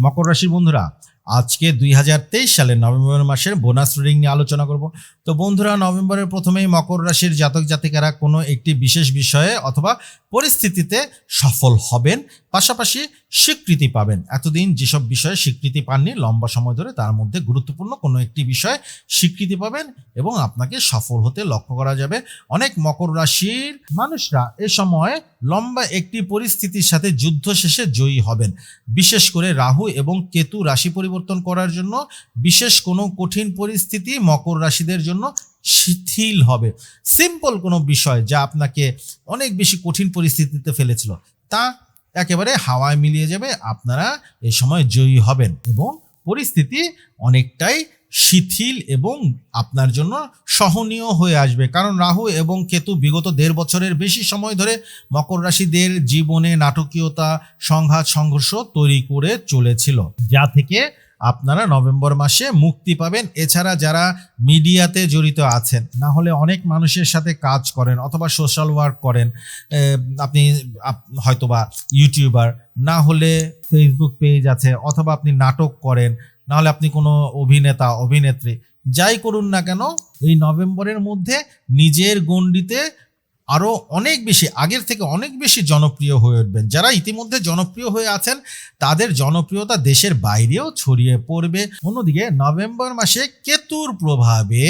মকর রাশির বন্ধুরা আজকে দুই সালের নভেম্বর মাসের বোনাস রিডিং নিয়ে আলোচনা করব। তো বন্ধুরা, নভেম্বরের প্রথমেই মকর রাশির জাতক জাতিকারা কোনো একটি বিশেষ বিষয়ে অথবা পরিস্থিতিতে সফল হবেন, পাশাপাশি স্বীকৃতি পাবেন। এতদিন যেসব বিষয়ে স্বীকৃতি পাননি, লম্বা সময় ধরে তার মধ্যে গুরুত্বপূর্ণ কোনো একটি বিষয়ে স্বীকৃতি পাবেন এবং আপনাকে সফল হতে লক্ষ্য করা যাবে। অনেক মকর রাশির মানুষরা এ সময় লম্বা একটি পরিস্থিতির সাথে যুদ্ধ শেষে জয়ী হবেন। বিশেষ করে রাহু এবং কেতু রাশি পরিবর্তন করার জন্য বিশেষ কোনো কঠিন পরিস্থিতি মকর রাশিদের জন্য শিথিল হবে। সিম্পল কোনো বিষয় যা আপনাকে অনেক বেশি কঠিন পরিস্থিতিতে ফেলেছিল, তা একেবারে হাওয়ায় মিলিয়ে যাবে, আপনারা এ সময় জয়ী হবেন এবং পরিস্থিতি অনেকটাই শিথিল এবং আপনার জন্য সহনীয় হয়ে আসবে। কারণ রাহু এবং কেতু বিগত দেড় বছরের বেশি সময় ধরে মকর রাশিদের জীবনে নাটকীয়তা, সংঘাত, সংঘর্ষ তৈরি করে চলেছিল, যা থেকে আপনারা নভেম্বর মাসে মুক্তি পাবেন। এছাড়া যারা মিডিয়াতে জড়িত আছেন, না হলে অনেক মানুষের সাথে কাজ করেন অথবা সোশ্যাল ওয়ার্ক করেন আপনি আপ- হয়তোবা ইউটিউবার, না হলে ফেসবুক পেজ আছে অথবা আপনি নাটক করেন না হলে আপনি কোনো অভিনেতা, অভিনেত্রী, যাই করুন না কেন, এই নভেম্বরের মধ্যে নিজের গণ্ডিতে আরও অনেক বেশি, আগের থেকে অনেক বেশি জনপ্রিয় হয়ে উঠবেন। যারা ইতিমধ্যে জনপ্রিয় হয়ে আছেন, তাদের জনপ্রিয়তা দেশের বাইরেও ছড়িয়ে পড়বে। অন্যদিকে নভেম্বর মাসে কেতুর প্রভাবে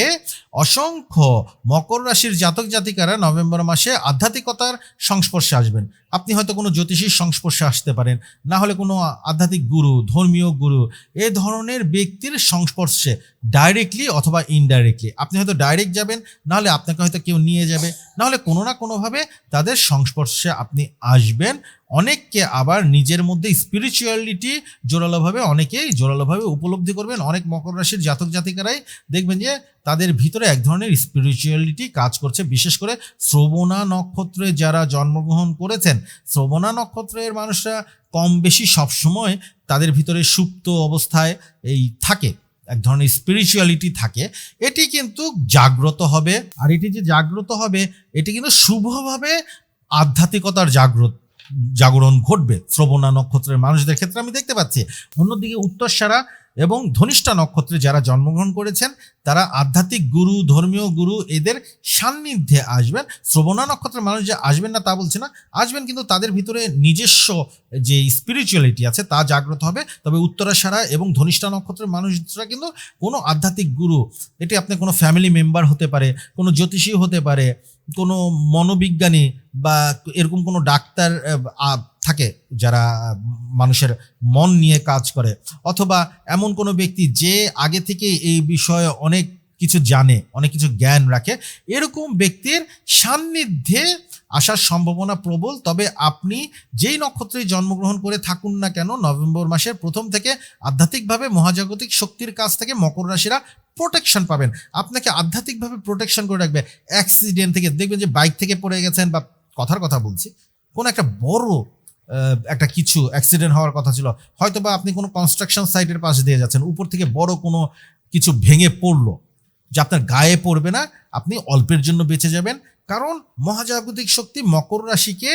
অসংখ্য মকর রাশির জাতক জাতিকারা নভেম্বর মাসে আধ্যাত্মিকতার সংস্পর্শে আসবেন। আপনি হয়তো কোনো জ্যোতিষীর সংস্পর্শে আসতে পারেন, না হলে কোনো আধ্যাত্মিক গুরু, ধর্মীয় গুরু, এ ধরনের ব্যক্তির সংস্পর্শে ডাইরেক্টলি অথবা ইনডাইরেক্টলি আপনি হয়তো ডাইরেক্ট যাবেন নাহলে আপনাকে হয়তো কেউ নিয়ে যাবে নাহলে কোনো না কোনোভাবে তাদের সংস্পর্শে আপনি আসবেন। অনেককে আবার নিজের মধ্যে স্পিরিচুয়ালিটি জোরালোভাবে অনেকেই জোরালোভাবে উপলব্ধি করবেন। অনেক মকর রাশির জাতক জাতিকারাই দেখবেন যে তাদের ভিতরে এক ধরনের স্পিরিচুয়ালিটি কাজ করছে। বিশেষ করে শ্রবণা নক্ষত্রে যারা জন্মগ্রহণ করেছেন, শ্রবণা নক্ষত্রের মানুষরা কম বেশি সবসময় তাদের ভিতরে সুপ্ত অবস্থায় এই থাকে। এক ধরনের স্পিরিচুয়ালিটি থাকে, এটি কিন্তু জাগ্রত হবে। আর এটি যে জাগ্রত হবে, এটি কিন্তু শুভভাবে আধ্যাত্মিকতার জাগ্রত জাগরণ ঘটবে। শ্রবণা নক্ষত্রের মানুষদের ক্ষেত্রে আমি দেখতে পাচ্ছি। অন্যদিকে উত্তরসারা এবং ধনিষ্ঠা নক্ষত্রে যারা জন্মগ্রহণ করেছেন, তারা আধ্যাত্মিক গুরু, ধর্মীয় গুরু, এদের সান্নিধ্যে আসবেন। শ্রবণা নক্ষত্রের মানুষ যে আসবেন না তা বলছে না, আসবেন কিন্তু তাদের ভিতরে নিজস্ব যে স্পিরিচুয়ালিটি আছে তা জাগ্রত হবে। তবে উত্তরাসারা এবং ধনিষ্ঠা নক্ষত্রের মানুষরা কিন্তু কোনো আধ্যাত্মিক গুরু, এটি আপনি কোনো ফ্যামিলি মেম্বার হতে পারে, কোনো জ্যোতিষী হতে পারে কোনো মনোবিজ্ঞানী বা এরকম কোনো ডাক্তার থাকে যারা মানুষের মন নিয়ে কাজ করে। অথবা এমন কোনো ব্যক্তি যে আগে থেকে এই বিষয়ে অনেক কিছু জানে, অনেক কিছু জ্ঞান রাখে, এরকম ব্যক্তির সান্নিধ্যে আসার সম্ভাবনা প্রবল। তবে আপনি যেই নক্ষত্রে জন্মগ্রহণ করে থাকুন না কেন, নভেম্বর মাসের প্রথম থেকে আধ্যাত্মিকভাবে মহাজাগতিক শক্তির কাছ থেকে মকর রাশিরা প্রোটেকশন পাবেন। আপনাকে আধ্যাত্মিকভাবে প্রোটেকশন করে রাখবে। অ্যাক্সিডেন্ট থেকে দেখবেন যে বাইক থেকে পড়ে গেছেন বা কথার কথা বলছি, কোনো একটা বড় একটা কিছু অ্যাক্সিডেন্ট হওয়ার কথা ছিল হয়তো বা আপনি কোনো কনস্ট্রাকশন সাইটের পাশে দিয়ে যাচ্ছেন, উপর থেকে বড় কোনো কিছু ভেঙে পড়ল, যে আপনার গায়ে পড়বে না, আপনি অল্পের জন্য বেঁচে যাবেন। কারণ মহাজাগতিক শক্তি মকর রাশিকে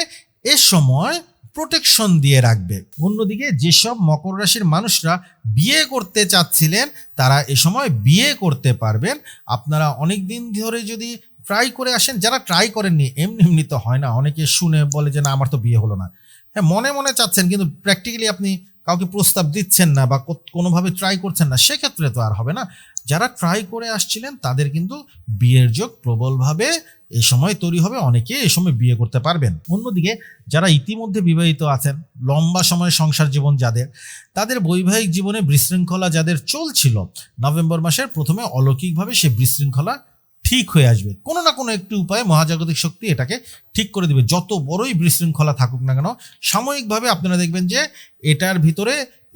এ সময় প্রোটেকশন দিয়ে রাখবে। অন্যদিকে যেসব মকর রাশির মানুষরা বিয়ে করতে চাচ্ছিলেন, তারা এ সময় বিয়ে করতে পারবেন। আপনারা অনেক দিন ধরে যদি ট্রাই করে আসেন, যারা ট্রাই করেননি, এমনি এমনি তো হয় না। অনেকে শুনে বলে যে, না, আমার তো বিয়ে হলো না। হ্যাঁ মনে মনে চাচ্ছেন, কিন্তু প্র্যাকটিক্যালি আপনি কাউকে প্রস্তাব দিচ্ছেন না বা কোনোভাবে ট্রাই করছেন না, সেক্ষেত্রে তো আর হবে না। যারা ট্রাই করে আসছিলেন, তাদের কিন্তু বিয়ের যোগ প্রবলভাবে এই সময় তৈরি হবে, অনেকে এই সময় বিয়ে করতে পারবেন। অন্যদিকে, যারা ইতিমধ্যে বিবাহিত আছেন, লম্বা সময় সংসার জীবন যাদের, তাদের বৈবাহিক জীবনে বিশৃঙ্খলা যাদের চলছিল, নভেম্বর মাসের প্রথমে অলৌকিকভাবে সে বিশৃঙ্খলা ঠিক হয়ে আসবে। কোনো না কোনো একটি উপায়ে মহাজাগতিক শক্তি এটাকে ঠিক করে দিবে। যত বড়ই বিশৃঙ্খলা থাকুক না কেন, সাময়িকভাবে আপনারা দেখবেন যে এটার ভিতরে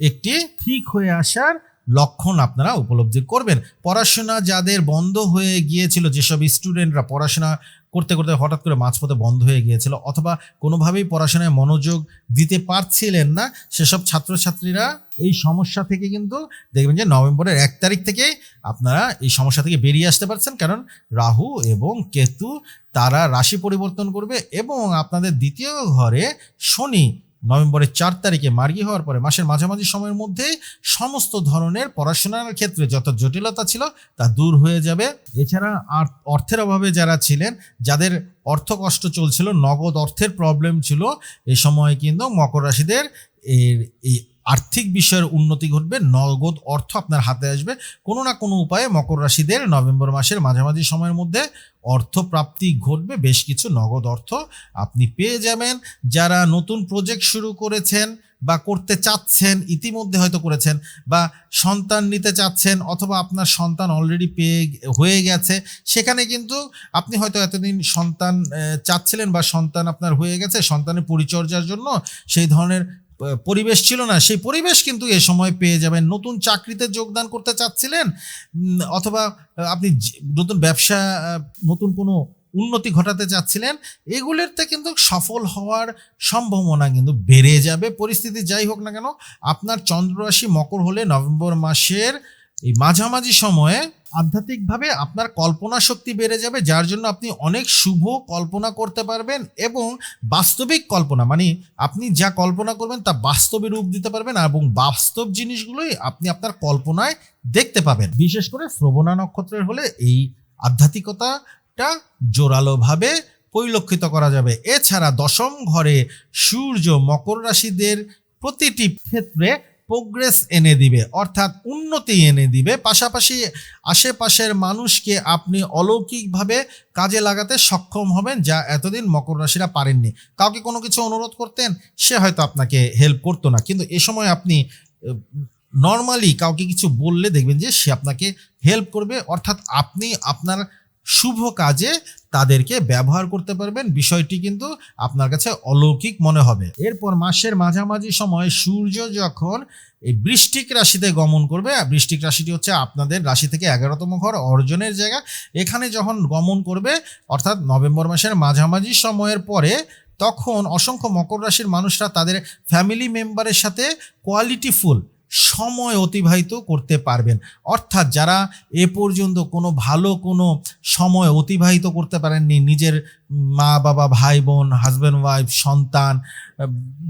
একটি ঠিক হয়ে আসার লক্ষণ আপনারা উপলব্ধি করবেন। পড়াশোনা যাদের বন্ধ হয়ে গিয়েছিল, যেসব স্টুডেন্টরা পড়াশোনা করতে করতে হঠাৎ করে মাঝপথে বন্ধ হয়ে গিয়েছিল, অথবা কোনোভাবেই পড়াশোনায় মনোযোগ দিতে পারছিলেন না। সেসব ছাত্রছাত্রীরা এই সমস্যা থেকে কিন্তু দেখবেন যে নভেম্বরের এক তারিখ থেকে আপনারা এই সমস্যা থেকে বেরিয়ে আসতে পারছেন, কারণ রাহু এবং কেতু তারা রাশি পরিবর্তন করবে এবং আপনাদের দ্বিতীয় ঘরে শনি নভেম্বরের চার তারিখে মার্গি হওয়ার পরে মাসের মাঝামাঝি সময়ের মধ্যে সমস্ত ধরনের পড়াশোনার ক্ষেত্রে যত জটিলতা ছিল তা দূর হয়ে যাবে। এছাড়া আর অর্থের অভাবে যারা ছিলেন, যাদের অর্থ কষ্ট চলছিল, নগদ অর্থের প্রবলেম ছিল, এ সময় কিন্তু মকর রাশিদের এই আর্থিক বিষয়ের উন্নতি ঘটবে, নগদ অর্থ আপনার হাতে আসবে। কোনো না কোনো উপায়ে মকর রাশিদের নভেম্বর মাসের মাঝামাঝি সময়ের মধ্যে অর্থ প্রাপ্তি ঘটবে, বেশ কিছু নগদ অর্থ আপনি পেয়ে যাবেন। যারা নতুন প্রজেক্ট শুরু করেছেন বা করতে চাচ্ছেন, ইতিমধ্যে হয়তো করেছেন বা সন্তান নিতে চাচ্ছেন অথবা আপনার সন্তান অলরেডি পেয়ে হয়ে গেছে, সেখানে কিন্তু আপনি হয়তো এতদিন সন্তান চাচ্ছিলেন বা সন্তান আপনার হয়ে গেছে, সন্তানের পরিচর্যার জন্য সেই ধরনের পরিবেশ ছিল না। সেই পরিবেশ কিন্তু এ সময় পেয়ে যাবেন। নতুন চাকরিতে যোগদান করতে চাচ্ছিলেন অথবা আপনি নতুন ব্যবসা নতুন কোনো উন্নতি ঘটাতে চাচ্ছিলেন, এগুলোতে কিন্তু সফল হওয়ার সম্ভাবনা কিন্তু বেড়ে যাবে। পরিস্থিতি যাই হোক না কেন, আপনার চন্দ্ররাশি মকর হলে নভেম্বর মাসের এই মাঝামাঝি সময়ে আধ্যাত্মিকভাবে আপনার কল্পনা শক্তি বেড়ে যাবে, যার জন্য আপনি অনেক শুভ কল্পনা করতে পারবেন এবং বাস্তবিক কল্পনা মানে আপনি যা কল্পনা করবেন তা বাস্তবে রূপ দিতে পারবেন এবং বাস্তব জিনিসগুলোই আপনি আপনার কল্পনায় দেখতে পাবেন। বিশেষ করে শ্রবণা নক্ষত্রের হলে এই আধ্যাত্মিকতাটা জোরালোভাবে পরিলক্ষিত করা যাবে। এছাড়া দশম ঘরে সূর্য মকর রাশিদের প্রতিটি ক্ষেত্রে প্রোগ্রেস এনে দিবে, অর্থাৎ উন্নতি এনে দিবে। পাশাপাশি আশেপাশের মানুষকে আপনি অলৌকিকভাবে কাজে লাগাতে সক্ষম হবেন, যা এতদিন মকর রাশিরা পারেননি। কাউকে কোনো কিছু অনুরোধ করতেন, সে হয়তো আপনাকে হেল্প করতো না। কিন্তু এ সময় আপনি নর্মালি কাউকে কিছু বললে দেখবেন যে সে আপনাকে হেল্প করবে, অর্থাৎ আপনি আপনার শুভ কাজে তাদেরকে ব্যবহার করতে পারবেন। বিষয়টি কিন্তু আপনার কাছে অলৌকিক মনে হবে। এরপর মাসের মাঝামাঝি সময় সূর্য যখন এই বৃষ্টিক রাশিতে গমন করবে বৃষ্টিক রাশিটি হচ্ছে আপনাদের রাশি থেকে এগারোতম ঘর অর্জনের জায়গা। এখানে যখন গমন করবে, অর্থাৎ নভেম্বর মাসের মাঝামাঝি সময়ের পরে, তখন অসংখ্য মকর রাশির মানুষরা তাদের ফ্যামিলি মেম্বারের সাথে কোয়ালিটিফুল সময় অতিবাহিত করতে পারবেন। অর্থাৎ যারা এ পর্যন্ত কোনো ভালো কোনো সময় অতিবাহিত করতে পারেননি, নিজের মা, বাবা, ভাই, বোন হাজব্যান্ড ওয়াইফ সন্তান,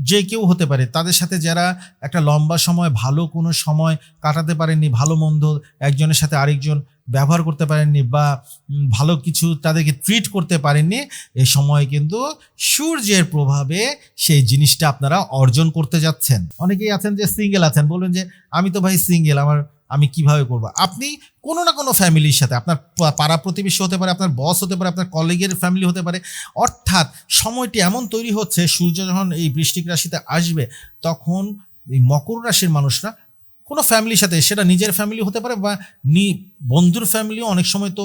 যে কেউ হতে পারে, তাদের সাথে যারা একটা লম্বা সময়, ভালো কোনো সময় কাটাতে পারেননি, ভালো মন্দ একজনের সাথে আরেকজন ব্যবহার করতে পারেননি বা ভালো কিছু তাদেরকে ট্রিট করতে পারেননি, এ সময় কিন্তু সূর্যের প্রভাবে সেই জিনিসটা আপনারা অর্জন করতে যাচ্ছেন। অনেকেই আছেন যে সিঙ্গেল আছেন, বলবেন যে, আমি তো ভাই সিঙ্গেল আমার আমি কীভাবে করব? আপনি কোনো না কোনো ফ্যামিলির সাথে, আপনার পাড়া প্রতিবেশী হতে পারে, আপনার বস হতে পারে, আপনার কলিগের ফ্যামিলি হতে পারে, অর্থাৎ সময়টি এমন তৈরি হচ্ছে, সূর্য যখন এই বৃষ্টিক রাশিতে আসবে, তখন এই মকর রাশির মানুষরা কোনো ফ্যামিলির সাথে, সেটা নিজের ফ্যামিলি হতে পারে বা নি, বন্ধুর ফ্যামিলিও অনেক সময় তো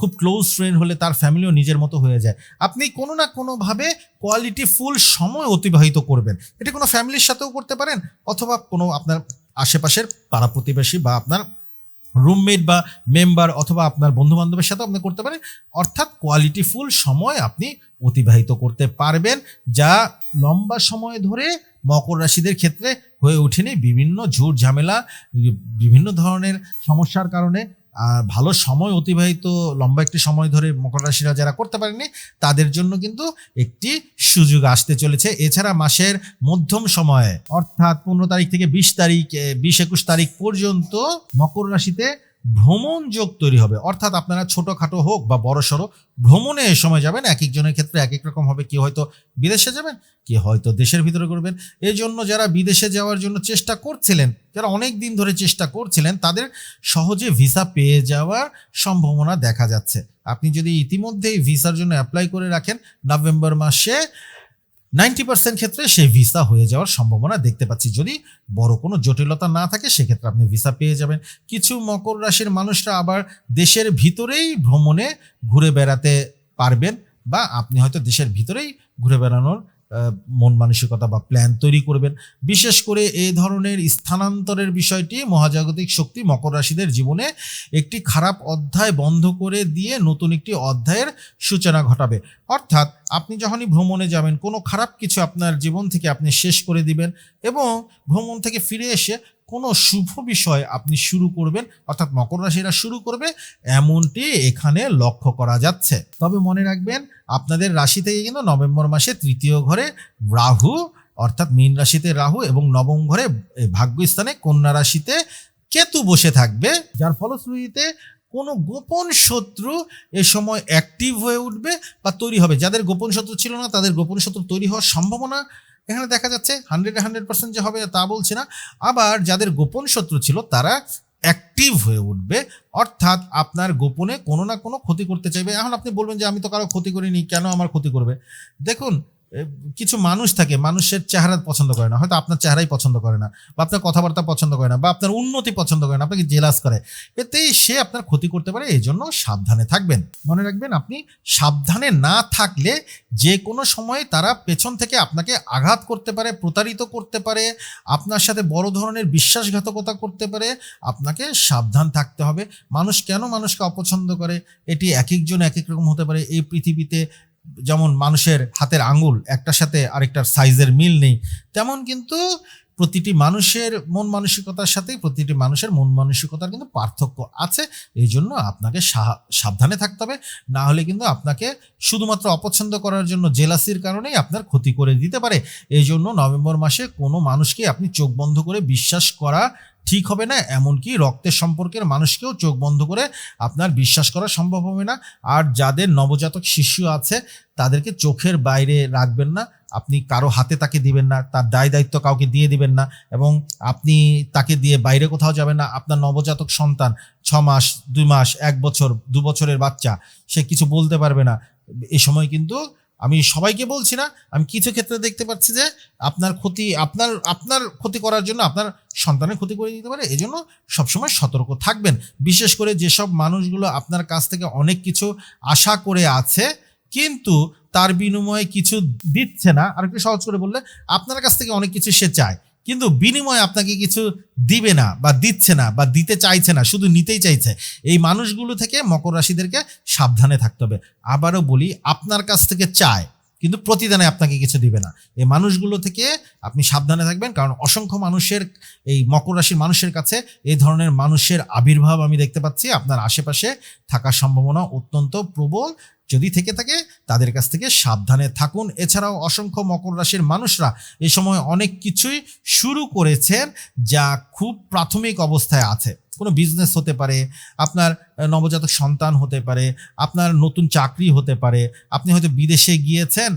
খুব ক্লোজ ফ্রেন্ড হলে তার ফ্যামিলিও নিজের মতো হয়ে যায়। আপনি কোনো না কোনোভাবে কোয়ালিটি ফুল সময় অতিবাহিত করবেন। এটা কোনো ফ্যামিলির সাথেও করতে পারেন, অথবা কোনো আপনার আশেপাশের পাড়া প্রতিবেশী বা আপনার রুমমেট বা মেম্বার অথবা আপনার বন্ধু বান্ধবের সাথে আপনি করতে পারেন। অর্থাৎ কোয়ালিটি ফুল সময় আপনি অতিবাহিত করতে পারবেন, যা লম্বা সময় ধরে মকর রাশিদের ক্ষেত্রে হয়ে ওঠেনি। বিভিন্ন ঝুট ঝামেলা, বিভিন্ন ধরনের সমস্যার কারণে ভালো সময় অতিবাহিত, লম্বা একটি সময় ধরে মকর রাশিরা যারা করতে পারেনি তাদের জন্য কিন্তু একটি সুযোগ আসতে চলেছে। এছাড়া মাসের মধ্যম সময়ে, অর্থাৎ পনেরো তারিখ থেকে বিশ তারিখ বিশ একুশ তারিখ পর্যন্ত মকর রাশিতে ভ্রমণ যোগ তৈরি হবে। অর্থাৎ আপনারা ছোটখাটো হোক বা বড় সড়ো, ভ্রমণে এ সময় যাবেন এক একজনের ক্ষেত্রে এক এক রকম হবে। কেউ হয়তো বিদেশে যাবেন কি হয়তো দেশের ভিতরে করবেন এই জন্য যারা বিদেশে যাওয়ার জন্য চেষ্টা করছিলেন, যারা অনেক দিন ধরে চেষ্টা করছিলেন, তাদের সহজে ভিসা পেয়ে যাওয়ার সম্ভাবনা দেখা যাচ্ছে। আপনি যদি ইতিমধ্যেই ভিসার জন্য অ্যাপ্লাই করে রাখেন, নভেম্বর মাসে নাইনটি পার্সেন্ট ক্ষেত্রে সেই ভিসা হয়ে যাওয়ার সম্ভাবনা দেখতে পাচ্ছি। যদি বড় কোনো জটিলতা না থাকে, সেক্ষেত্রে আপনি ভিসা পেয়ে যাবেন। কিছু মকর রাশির মানুষরা আবার দেশের ভিতরেই ভ্রমণে ঘুরে বেড়াতে পারবেন বা আপনি হয়তো দেশের ভিতরেই ঘুরে বেড়ানোর মন মানসিকতা বা প্ল্যান তৈরি করবেন। বিশেষ করে এই ধরনের স্থানান্তরের বিষয়টি মহাজাগতিক শক্তি মকর রাশিদের জীবনে একটি খারাপ অধ্যায় বন্ধ করে দিয়ে নতুন একটি অধ্যায়ের সূচনা ঘটাবে। অর্থাৎ আপনি যখনই ভ্রমণে যাবেন, কোনো খারাপ কিছু আপনার জীবন থেকে আপনি শেষ করে দিবেন এবং ভ্রমণ থেকে ফিরে এসে কোনো শুভ বিষয় আপনি শুরু করবেন, অর্থাৎ মকর রাশিরা শুরু করবে, এমনটি এখানে লক্ষ্য করা যাচ্ছে। তবে মনে রাখবেন, আপনাদের রাশি থেকে কিন্তু নভেম্বর মাসে তৃতীয় ঘরে রাহু, অর্থাৎ মীন রাশিতে রাহু এবং নবম ঘরে ভাগ্যস্থানে কন্যা রাশিতে কেতু বসে থাকবে, যার ফলশ্রুতিতে কোনো গোপন শত্রু এ সময় অ্যাক্টিভ হয়ে উঠবে বা তৈরি হবে। যাদের গোপন শত্রু ছিল না, তাদের গোপন শত্রু তৈরি হওয়ার সম্ভাবনা এখানে দেখা যাচ্ছে। হান্ড্রেড হান্ড্রেড পার্সেন্ট যে হবে তা বলছি না। আবার যাদের গোপন শত্রু ছিল, তারা অ্যাক্টিভ হয়ে উঠবে। অর্থাৎ আপনার গোপনে কোনো না কোনো ক্ষতি করতে চাইবে। এখন আপনি বলবেন যে, আমি তো কারও ক্ষতি করিনি, কেন আমার ক্ষতি করবে? দেখুন কিছু মানুষ থাকে, মানুষের চেহারা পছন্দ করে না, হয়তো আপনার চেহারাই পছন্দ করে না, বা আপনার কথাবার্তা পছন্দ করে না, বা আপনার উন্নতি পছন্দ করে না, আপনাকে জেলাস করে এতেই সে আপনার ক্ষতি করতে পারে এই জন্য সাবধানে থাকবেন। মনে রাখবেন, আপনি সাবধানে না থাকলে যে কোনো সময় তারা পেছন থেকে আপনাকে আঘাত করতে পারে, প্রতারিত করতে পারে, আপনার সাথে বড় ধরনের বিশ্বাসঘাতকতা করতে পারে, আপনাকে সাবধান থাকতে হবে। মানুষ কেন মানুষকে অপছন্দ করে? এটি এক একজন এক এক রকম হতে পারে। এই পৃথিবীতে যেমন মানুষের হাতের আঙ্গুল একটার সাথে আরেকটার সাইজের মিল নেই, তেমন কিন্তু প্রতিটি মানুষের মন মানসিকতার সাথে প্রতিটি মানুষের মন মানসিকতার কিন্তু পার্থক্য আছে, এই জন্য আপনাকে সাবধানে থাকতে হবে। না হলে কিন্তু আপনাকে শুধুমাত্র অপছন্দ করার জন্য জেলাসির কারণেই আপনার ক্ষতি করে দিতে পারে। এই জন্য নভেম্বর মাসে কোনো মানুষকে আপনি চোখ বন্ধ করে বিশ্বাস করা ঠিক হবে না, এমনকি রক্তের সম্পর্কের মানুষকেও চোখ বন্ধ করে আপনার বিশ্বাস করা সম্ভব হবে না। আর যাদের নবজাতক শিশু আছে, তাদেরকে চোখের বাইরে রাখবেন না, আপনি কারও হাতে তাকে দিবেন না, তার দায় দায়িত্ব কাউকে দিয়ে দিবেন না এবং আপনি তাকে দিয়ে বাইরে কোথাও যাবেন না। আপনার নবজাতক সন্তান ছ মাস, দুই মাস, এক বছর, দু বছরের বাচ্চা, সে কিছু বলতে পারবে না। এই সময় কিন্তু আমি সবাইকে বলছি না, আমি কিছু ক্ষেত্রে দেখতে পাচ্ছি যে আপনার ক্ষতি, আপনার আপনার ক্ষতি করার জন্য আপনার সন্তানের ক্ষতি করে দিতে পারে, এজন্য জন্য সবসময় সতর্ক থাকবেন। বিশেষ করে যেসব মানুষগুলো আপনার কাছ থেকে অনেক কিছু আশা করে আছে, কিন্তু তার বিনিময়ে কিছু দিচ্ছে না আর একটু সহজ করে বললে, আপনার কাছ থেকে অনেক কিছু সে চায়। কিন্তু বিনিময় আপনাকে কিছু দিবে না বা দিচ্ছে না বা দিতে চাইছে না, শুধু নিতেই চাইছে। এই মানুষগুলো থেকে মকর রাশিদেরকে সাবধানে থাকতে হবে। আবারও বলি, আপনার কাছ থেকে চায় কিন্তু প্রতিদানে আপনাকে কিছু দিবে না। এই মানুষগুলো থেকে আপনি সাবধানে থাকবেন, কারণ অসংখ্য মানুষের এই মকর রাশির মানুষের কাছে এই ধরনের মানুষের আবির্ভাব আমি দেখতে পাচ্ছি। আপনার আশেপাশে থাকার সম্ভাবনা অত্যন্ত প্রবল। যদি থেকে থাকে, তাদের কাছ থেকে সাবধানে থাকুন। এছাড়াও অসংখ্য মকর রাশির মানুষরা এই সময় অনেক কিছুই শুরু করেছেন, যা খুব প্রাথমিক অবস্থায় আছে। কোনো বিজনেস হতে পারে, আপনার নবজাতক সন্তান হতে পারে, আপনার নতুন চাকরি হতে পারে, আপনি হয়তো বিদেশে গিয়েছেন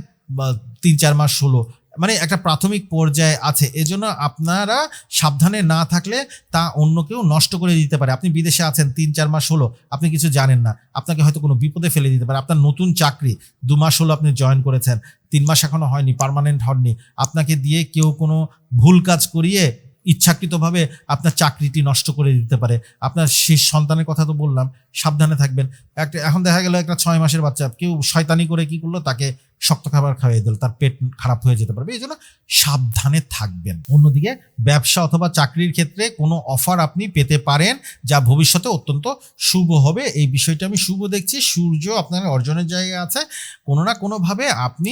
তিন চার মাস হলো মানে একটা প্রাথমিক পর্যায়ে আছে, এজন্য আপনারা সাবধানে না থাকলে তা অন্য কেউ নষ্ট করে দিতে পারে। আপনি বিদেশে আছেন, তিন চার মাস হলো, আপনি কিছু জানেন না, আপনাকে হয়তো কোনো বিপদে ফেলে দিতে পারে। আপনার নতুন চাকরি, দু মাস হলো আপনি জয়েন করেছেন, তিন মাস এখনও হয়নি পার্মানেন্ট হননি, আপনাকে দিয়ে কেউ কোনো ভুল কাজ করিয়ে ইচ্ছাকৃতভাবে আপনার চাকরিটি নষ্ট করে দিতে পারে। আপনার শেষ সন্তানের কথা তো বললাম, সাবধানে থাকবেন। একটা, এখন দেখা গেল একটা ছয় মাসের বাচ্চা, কেউ শয়তানি করে কি করল? তাকে শক্ত খাবার খাওয়াই দিল, তার পেট খারাপ হয়ে যেতে পারবে এই জন্য সাবধানে থাকবেন। অন্যদিকে ব্যবসা অথবা চাকরির ক্ষেত্রে কোনো অফার আপনি পেতে পারেন, যা ভবিষ্যতে অত্যন্ত শুভ হবে। এই বিষয়টা আমি শুভ দেখছি, সূর্য আপনার অর্জনের জায়গায় আছে। কোনো না কোনোভাবে আপনি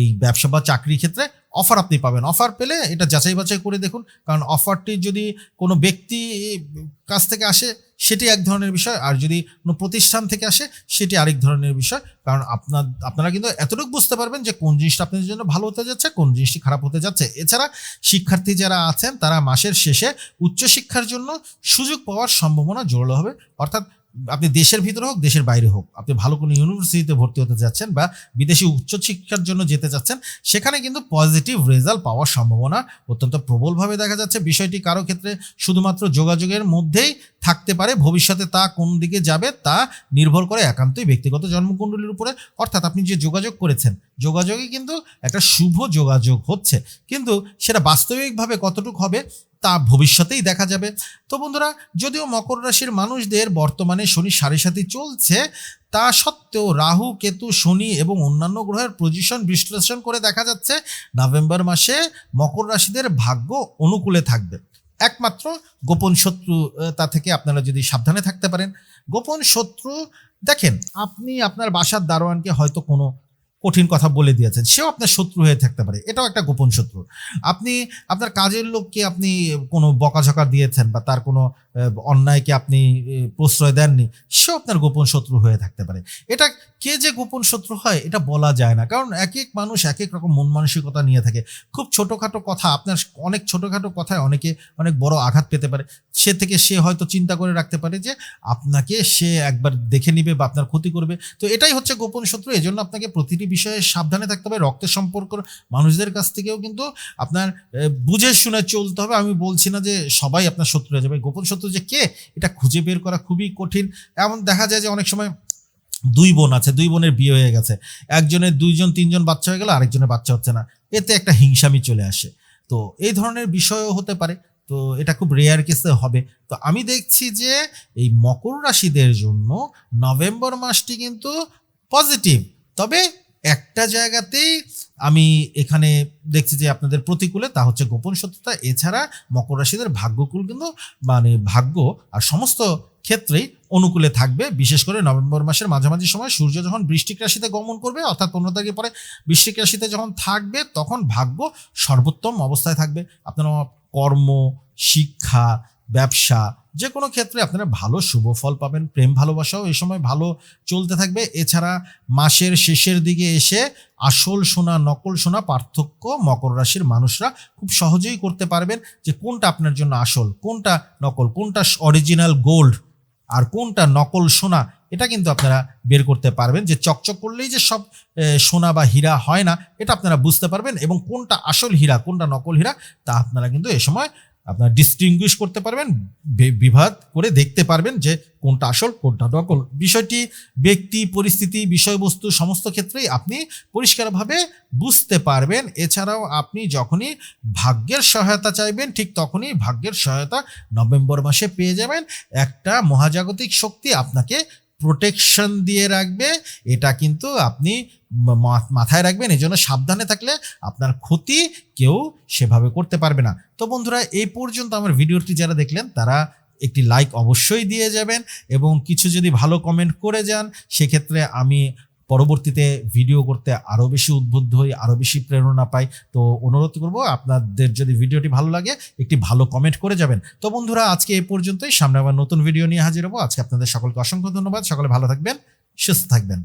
এই ব্যবসা বা চাকরির ক্ষেত্রে অফার আপনি পাবেন। অফার পেলে এটা যাচাই বাছাই করে দেখুন, কারণ অফারটি যদি কোনো ব্যক্তি কাছ থেকে আসে সেটি এক ধরনের বিষয়। আর যদি কোনো প্রতিষ্ঠান থেকে আসে, সেটি আরেক ধরনের বিষয়। কারণ আপনার আপনারা কিন্তু এতটুকু বুঝতে পারবেন যে কোন জিনিসটা আপনাদের জন্য ভালো হতে যাচ্ছে, কোন জিনিসটি খারাপ হতে যাচ্ছে। এছাড়া শিক্ষার্থী যারা আছেন, তারা মাসের শেষে উচ্চশিক্ষার জন্য সুযোগ পাওয়ার সম্ভাবনা জোরালো হবে। অর্থাৎ আপনি দেশের ভিতরে হোক, দেশের বাইরে হোক, আপনি ভালো কোনো ইউনিভার্সিটিতে ভর্তি হতে যাচ্ছেন বা বিদেশি উচ্চশিক্ষার জন্য যেতে যাচ্ছেন, সেখানে কিন্তু পজিটিভ রেজাল্ট পাওয়ার সম্ভাবনা অত্যন্ত প্রবলভাবে দেখা যাচ্ছে। বিষয়টি কারও ক্ষেত্রে শুধুমাত্র যোগাযোগের মধ্যেই থাকতে পারে, ভবিষ্যতে তা কোন দিকে যাবে তা নির্ভর করে একান্তই ব্যক্তিগত জন্মকুণ্ডলীর উপরে। অর্থাৎ আপনি যে যোগাযোগ করেছেন, যোগাযোগে কিন্তু একটা শুভ যোগাযোগ হচ্ছে। কিন্তু সেটা বাস্তবিকভাবে কতটুকু হবে তা ভবিষ্যতেই দেখা যাবে। তো বন্ধুরা, যদিও মকর রাশির মানুষদের বর্তমানে শনি সাড়ে সাথে চলছে, তা সত্ত্বেও রাহু, কেতু, শনি এবং অন্যান্য গ্রহের পজিশন বিশ্লেষণ করে দেখা যাচ্ছে, নভেম্বর মাসে মকর রাশিদের ভাগ্য অনুকূলে থাকবে। একমাত্র গোপন শত্রু তা থেকে আপনারা যদি সাবধানে থাকতে পারেন। গোপন শত্রু, দেখেন, আপনি আপনার বাসার দারোয়ানকে হয়তো কোনো কঠিন কথা বলে দিয়েছেন, সেও আপনার শত্রু হয়ে থাকতে পারে। এটাও একটা গোপন শত্রু। আপনি, আপনার কাজের লোককে আপনি কোনো বকাঝকা দিয়েছেন বা তার কোনো অন্যায়কে আপনি প্রশ্রয় দেননি, সেও আপনার গোপন শত্রু হয়ে থাকতে পারে। এটা কে যে গোপন শত্রু হয়, এটা বলা যায় না। কারণ এক এক মানুষ এক এক রকম মন মানসিকতা নিয়ে থাকে। খুব ছোটোখাটো কথা, আপনার অনেক ছোটোখাটো কথায় অনেকে অনেক বড় আঘাত পেতে পারে। সে থেকে সে হয়তো চিন্তা করে রাখতে পারে যে, আপনাকে সে একবার দেখে নিবে বা আপনার ক্ষতি করবে। তো এটাই হচ্ছে গোপন শত্রু এই জন্য আপনাকে প্রতিটি বিষয়ে সাবধানে থাকতে হবে, রক্তের সম্পর্ক মানুষদের কাছ থেকেও কিন্তু আপনার বুঝে শুনে চলতে হবে। আমি বলছি না যে সবাই আপনার শত্রু হয়ে যাবে। গোপন শত্রু যে কে, এটা খুঁজে বের করা খুবই কঠিন। এমন দেখা যায় যে অনেক সময় দুই বোন আছে, দুই বোনের বিয়ে হয়ে গেছে। একজনের দুইজন, তিনজন বাচ্চা হয়ে গেল, আরেকজনের বাচ্চা হচ্ছে না। এতে একটা হিংসামি চলে আসে। তো এই ধরনের বিষয়ও হতে পারে। তো এটা খুব রেয়ার কেসে হবে। তো আমি দেখছি যে এই মকর রাশিদের জন্য নভেম্বর মাসটি কিন্তু পজিটিভ তবে একটা জায়গাতেই আমি এখানে দেখছি যে আপনাদের প্রতিকূলে, তা হচ্ছে গোপন সত্যতা। এছাড়া মকর রাশিদের ভাগ্যকুল কিন্তু মানে ভাগ্য আর সমস্ত ক্ষেত্রেই অনুকূলে থাকবে। বিশেষ করে নভেম্বর মাসের মাঝামাঝি সময় সূর্য যখন বৃষ্টিক রাশিতে গমন করবে, অর্থাৎ পনেরো তারিখের পরে বৃশ্চিক রাশিতে যখন থাকবে, তখন ভাগ্য সর্বোত্তম অবস্থায় থাকবে। আপনারা কর্ম, শিক্ষা ব্যবসা যে কোনো ক্ষেত্রে আপনারা ভালো শুভ ফল পাবেন, প্রেম ভালোবাসাও এই সময় ভালো চলতে থাকবে। এছাড়া মাসের শেষের দিকে এসে আসল সোনা, নকল সোনা, পার্থক্য মকর রাশির মানুষরা খুব সহজেই করতে পারবেন যে কোনটা আপনার জন্য আসল, কোনটা নকল, কোনটা অরিজিনাল গোল্ড আর কোনটা নকল সোনা, এটা কিন্তু আপনারা বের করতে পারবেন। যে চকচক করলেই যে সব সোনা বা হীরা হয় না, এটা আপনারা বুঝতে পারবেন এবং কোনটা আসল হীরা, কোনটা নকল হীরা, তা আপনারা কিন্তু এ সময় আপনারা ডিস্টিংগুইশ করতে পারবেন, বি- বিভাগ করে দেখতে পারবেন যে কোনটা আসল, কোনটা নকল। বিষয়টি, ব্যক্তি, পরিস্থিতি, বিষয়বস্তু সমস্ত ক্ষেত্রেই আপনি পরিষ্কারভাবে বুঝতে পারবেন। এছাড়াও আপনি যখনই ভাগ্যের সহায়তা চাইবেন, ঠিক তখনই ভাগ্যের সহায়তা নভেম্বর মাসে পেয়ে যাবেন। একটা মহাজাগতিক শক্তি আপনাকে প্রোটেকশন দিয়ে রাখবে, এটা কিন্তু আপনি মাথায় রাখবেন। এই জন্য সাবধানে থাকলে আপনার ক্ষতি কেউ সেভাবে করতে পারবে না। তো বন্ধুরা, এই পর্যন্ত আমার ভিডিওটি যারা দেখলেন, তারা একটি লাইক অবশ্যই দিয়ে যাবেন এবং কিছু যদি ভালো কমেন্ট করে যান, সেক্ষেত্রে আমি পরবর্তীতে ভিডিও করতে আরও বেশি উদ্বুদ্ধ হই আরও বেশি প্রেরণা পাই। তো অনুরোধ করব, আপনাদের যদি ভিডিওটি ভালো লাগে, একটি ভালো কমেন্ট করে যাবেন। তো বন্ধুরা, আজকে এ পর্যন্তই। সামনে আবার নতুন ভিডিও নিয়ে হাজির হব। আজকে আপনাদের সকলকে অসংখ্য ধন্যবাদ। সকলে ভালো থাকবেন, সুস্থ থাকবেন।